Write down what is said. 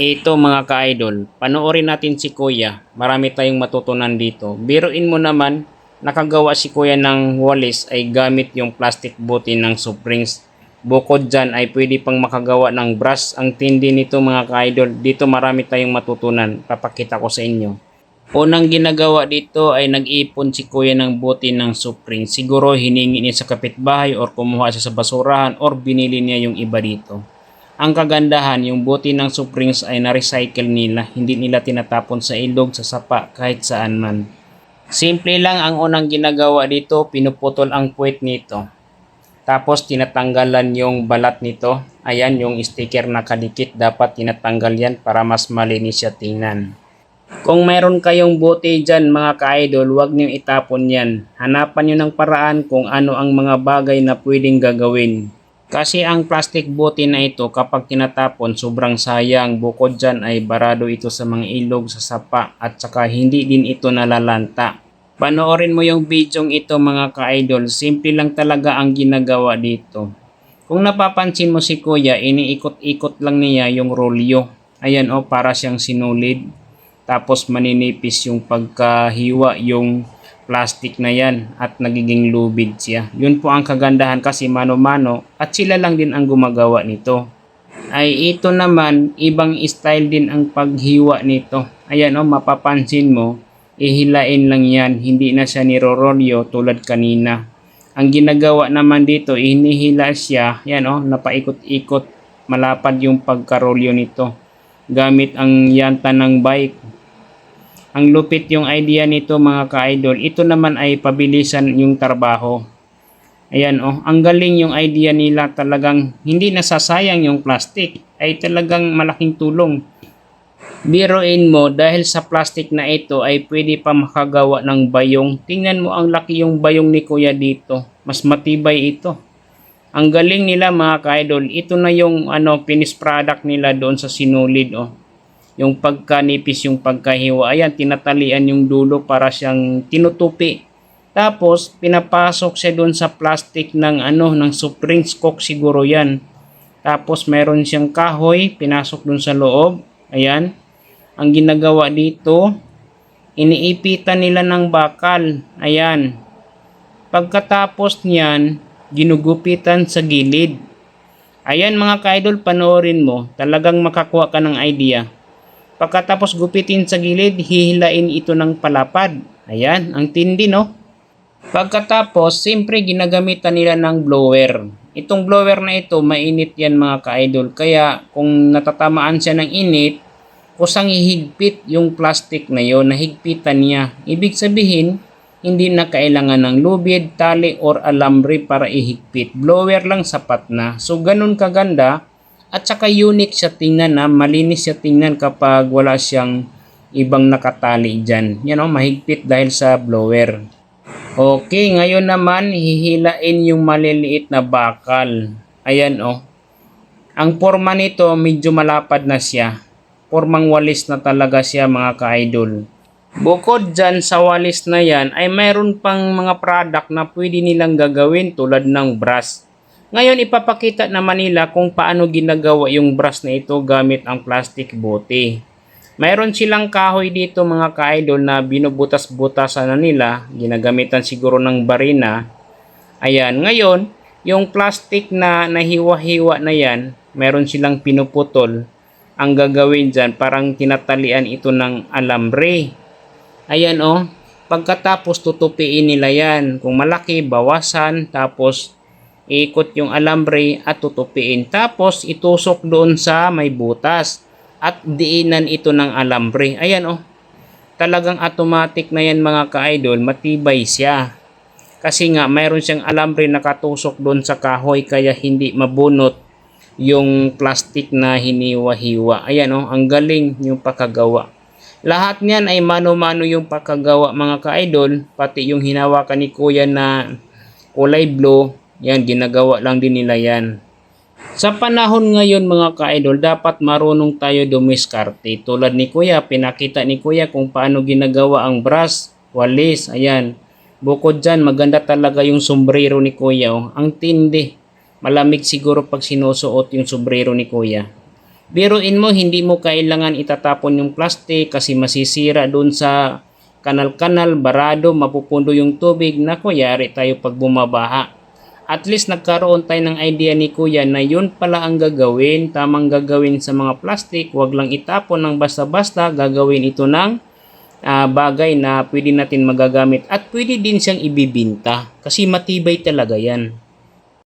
Ito mga ka-idol, panoorin natin si Kuya. Marami tayong matutunan dito. Biruin mo naman, nakagawa si Kuya ng walis ay gamit yung plastic booty ng Supremes. Bukod dyan ay pwede pang makagawa ng brush. Ang tindi nito mga ka-idol, dito marami tayong matutunan. Papakita ko sa inyo. Unang ginagawa dito ay nag-ipon si Kuya ng buti ng Supreme. Siguro hiningi niya sa kapitbahay or kumuha siya sa basurahan or binili niya yung iba dito. Ang kagandahan, yung buti ng Supremes ay na-recycle nila. Hindi nila tinatapon sa ilog, sa sapa, kahit saan man. Simple lang ang unang ginagawa dito, pinuputol ang puwet nito. Tapos tinatanggalan yung balat nito. Ayan yung sticker na kadikit, dapat tinatanggal yan para mas malinis siya tingnan. Kung mayroon kayong buti dyan mga ka-idol, huwag niyo itapon yan. Hanapan niyo ng paraan kung ano ang mga bagay na pwedeng gagawin. Kasi ang plastic bote na ito kapag tinatapon sobrang sayang. Bukod dyan ay barado ito sa mga ilog, sa sapa at saka hindi din ito nalalanta. Panoorin mo yung bidyong ito mga ka-idol. Simple lang talaga ang ginagawa dito. Kung napapansin mo si kuya, iniikot-ikot lang niya yung rolyo. Ayan o, para siyang sinulid. Tapos maninipis yung pagkahiwa yung plastic na yan at nagiging lubid siya. Yun po ang kagandahan kasi mano-mano at sila lang din ang gumagawa nito. Ay ito naman, ibang style din ang paghiwa nito. Ayan o, mapapansin mo, ihilain lang yan, hindi na siya nirorolyo tulad kanina. Ang ginagawa naman dito, inihila siya, yan o, napaikot-ikot, malapad yung pagkarolyo nito. Gamit ang yanta ng bike, ang lupit yung idea nito mga ka-idol. Ito naman ay pabilisan yung trabaho. Ayan oh, ang galing yung idea nila talagang hindi nasasayang yung plastic. Ay talagang malaking tulong. Biroin mo dahil sa plastic na ito ay pwede pa makagawa ng bayong. Tingnan mo ang laki yung bayong ni kuya dito. Mas matibay ito. Ang galing nila mga ka-idol. Ito na yung ano, finished product nila doon sa sinulid oh yung pagkanipis, yung pagkahiwa. Ayan, tinatalian yung dulo para siyang tinutupi. Tapos, pinapasok siya doon sa plastic ng ano, ng Supreme Coke siguro yan. Tapos, meron siyang kahoy, pinasok doon sa loob. Ayan. Ang ginagawa dito, iniipitan nila ng bakal. Ayan. Pagkatapos niyan, ginugupitan sa gilid. Ayan mga ka-idol, panoorin mo. Talagang makakuha ka ng idea. Pagkatapos gupitin sa gilid, hihilain ito ng palapad. Ayan, ang tindi no? Pagkatapos, siyempre ginagamitan nila ng blower. Itong blower na ito, mainit yan mga ka-idol. Kaya kung natatamaan siya ng init, kusang ihigpit yung plastic na yon, nahigpitan niya. Ibig sabihin, hindi na kailangan ng lubid, tali, or alambre para ihigpit. Blower lang sapat na. So, ganun kaganda at saka unique siya tingnan na, malinis siya tingnan kapag wala siyang ibang nakatali dyan. Yan o, mahigpit dahil sa blower. Okay, ngayon naman hihilain yung maliliit na bakal. Ayan o. Ang forma nito medyo malapad na siya. Formang walis na talaga siya mga ka-idol. Bukod dyan sa walis na yan ay mayroon pang mga product na pwede nilang gagawin tulad ng brush. Ngayon ipapakita naman nila kung paano ginagawa yung brush na ito gamit ang plastic bote. Mayroon silang kahoy dito mga ka-idol na binubutas-butasan na nila. Ginagamitan siguro ng barina. Ayan, ngayon, yung plastic na nahiwa-hiwa na yan, meron silang pinuputol. Ang gagawin dyan, parang tinatalian ito ng alambre. Ayan o, oh, pagkatapos tutupiin nila yan. Kung malaki, bawasan, tapos ikot yung alambre at tutupiin. Tapos itusok doon sa may butas at diinan ito ng alambre. Ayan oh. Talagang automatic na yan mga ka-idol, matibay siya. Kasi nga mayroon siyang alambre nakatusok doon sa kahoy kaya hindi mabunot yung plastic na hiniwa-hiwa. Ayan oh, ang galing yung pagkagawa. Lahat niyan ay mano-mano yung pagkagawa mga ka-idol, pati yung hinawakan ni kuya na kulay blue yan, ginagawa lang din nila yan. Sa panahon ngayon mga ka-idol, dapat marunong tayo dumiskarte. Tulad ni Kuya, pinakita ni Kuya kung paano ginagawa ang brush, walis, ayan. Bukod dyan, maganda talaga yung sombrero ni Kuya. Oh. Ang tindi. Malamig siguro pag sinusuot yung sombrero ni Kuya. Biruin mo, hindi mo kailangan itatapon yung plastic kasi masisira doon sa kanal-kanal, barado, mapupundo yung tubig. Naku, yari tayo pag bumabaha. At least nagkaroon tayo ng idea ni Kuya na yun pala ang gagawin, tamang gagawin sa mga plastic. Huwag lang itapon ng basta-basta, gagawin ito ng ah, bagay na pwede natin magagamit at pwede din siyang ibibinta kasi matibay talaga yan.